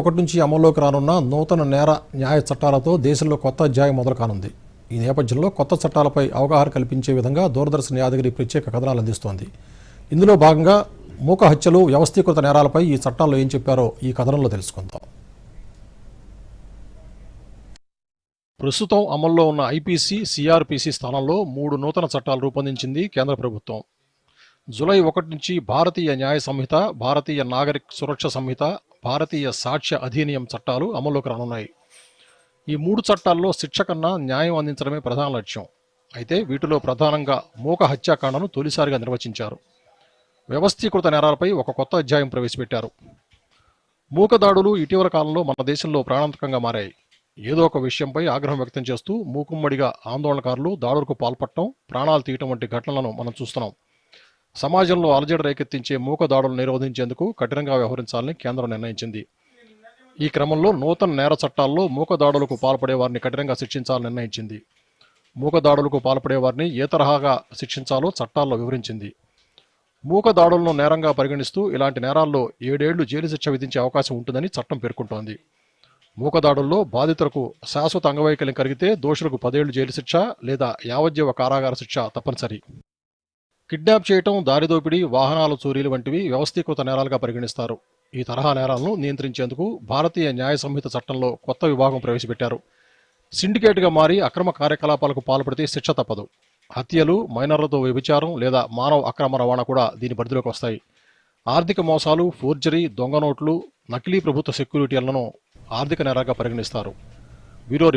ఒకటి నుంచి అమల్లోకి రానున్న నూతన నేర న్యాయ చట్టాలతో దేశంలో కొత్త అధ్యాయం మొదలు కానుంది ఈ నేపథ్యంలో కొత్త చట్టాలపై అవగాహన కల్పించే విధంగా దూరదర్శన్ యాదగిరి ప్రత్యేక కథనాలు అందిస్తోంది. ఇందులో భాగంగా మూక హత్యలు వ్యవస్థీకృత నేరాలపై ఈ చట్టాల్లో ఏం చెప్పారో ఈ కథనంలో తెలుసుకుందాం. ప్రస్తుతం అమల్లో ఉన్న ఐపీసీ సిఆర్పిసి స్థానంలో మూడు నూతన చట్టాలు రూపొందించింది కేంద్ర ప్రభుత్వం. జూలై ఒకటి నుంచి భారతీయ న్యాయ సంహిత భారతీయ నాగరిక సురక్ష సంహిత భారతీయ సాక్ష్య అధీనియం చట్టాలు అమల్లోకి రానున్నాయి. ఈ మూడు చట్టాల్లో శిక్ష కన్నా న్యాయం అందించడమే ప్రధాన లక్ష్యం. అయితే వీటిలో ప్రధానంగా మూక హత్యాకాండను తొలిసారిగా నిర్వచించారు. వ్యవస్థీకృత నేరాలపై ఒక కొత్త అధ్యాయం ప్రవేశపెట్టారు. మూక దాడులు ఇటీవల కాలంలో మన దేశంలో ప్రాణాంతకంగా మారాయి. ఏదో ఒక విషయంపై ఆగ్రహం వ్యక్తం చేస్తూ మూకుమ్మడిగా ఆందోళనకారులు దాడులకు పాల్పడటం ప్రాణాలు తీయటం వంటి ఘటనలను మనం చూస్తున్నాం. సమాజంలో అలజడి రేకెత్తించే మూక దాడులు నిరోధించేందుకు కఠినంగా వ్యవహరించాలని కేంద్రం నిర్ణయించింది. ఈ క్రమంలో నూతన నేర చట్టాల్లో మూక దాడులకు పాల్పడే వారిని కఠినంగా శిక్షించాలని నిర్ణయించింది. మూక దాడులకు పాల్పడే వారిని ఏ తరహాగా శిక్షించాలో చట్టాల్లో వివరించింది. మూక దాడులను నేరంగా పరిగణిస్తూ ఇలాంటి నేరాల్లో ఏడేళ్ళు జైలు శిక్ష విధించే అవకాశం ఉంటుందని చట్టం పేర్కొంటోంది. మూకదాడుల్లో బాధితులకు శాశ్వత అంగవైకల్యం కలిగితే దోషులకు పదేళ్ళు జైలు శిక్ష లేదా యావజ్జీవ కారాగార శిక్ష తప్పనిసరి. కిడ్నాప్ చేయటం దారిదోపిడీ వాహనాల చోరీలు వంటివి వ్యవస్థీకృత నేరాలుగా పరిగణిస్తారు. ఈ తరహా నేరాలను నియంత్రించేందుకు భారతీయ న్యాయ సంహిత చట్టంలో కొత్త విభాగం ప్రవేశపెట్టారు. సిండికేట్గా మారి అక్రమ కార్యకలాపాలకు పాల్పడితే శిక్ష తప్పదు. హత్యలు మైనర్లతో వ్యభిచారం లేదా మానవ అక్రమ రవాణా కూడా దీని పరిధిలోకి వస్తాయి. ఆర్థిక మోసాలు ఫోర్జరీ దొంగ నోట్లు నకిలీ ప్రభుత్వ సెక్యూరిటీలను ఆర్థిక నేరాగా పరిగణిస్తారు. బ్యూరో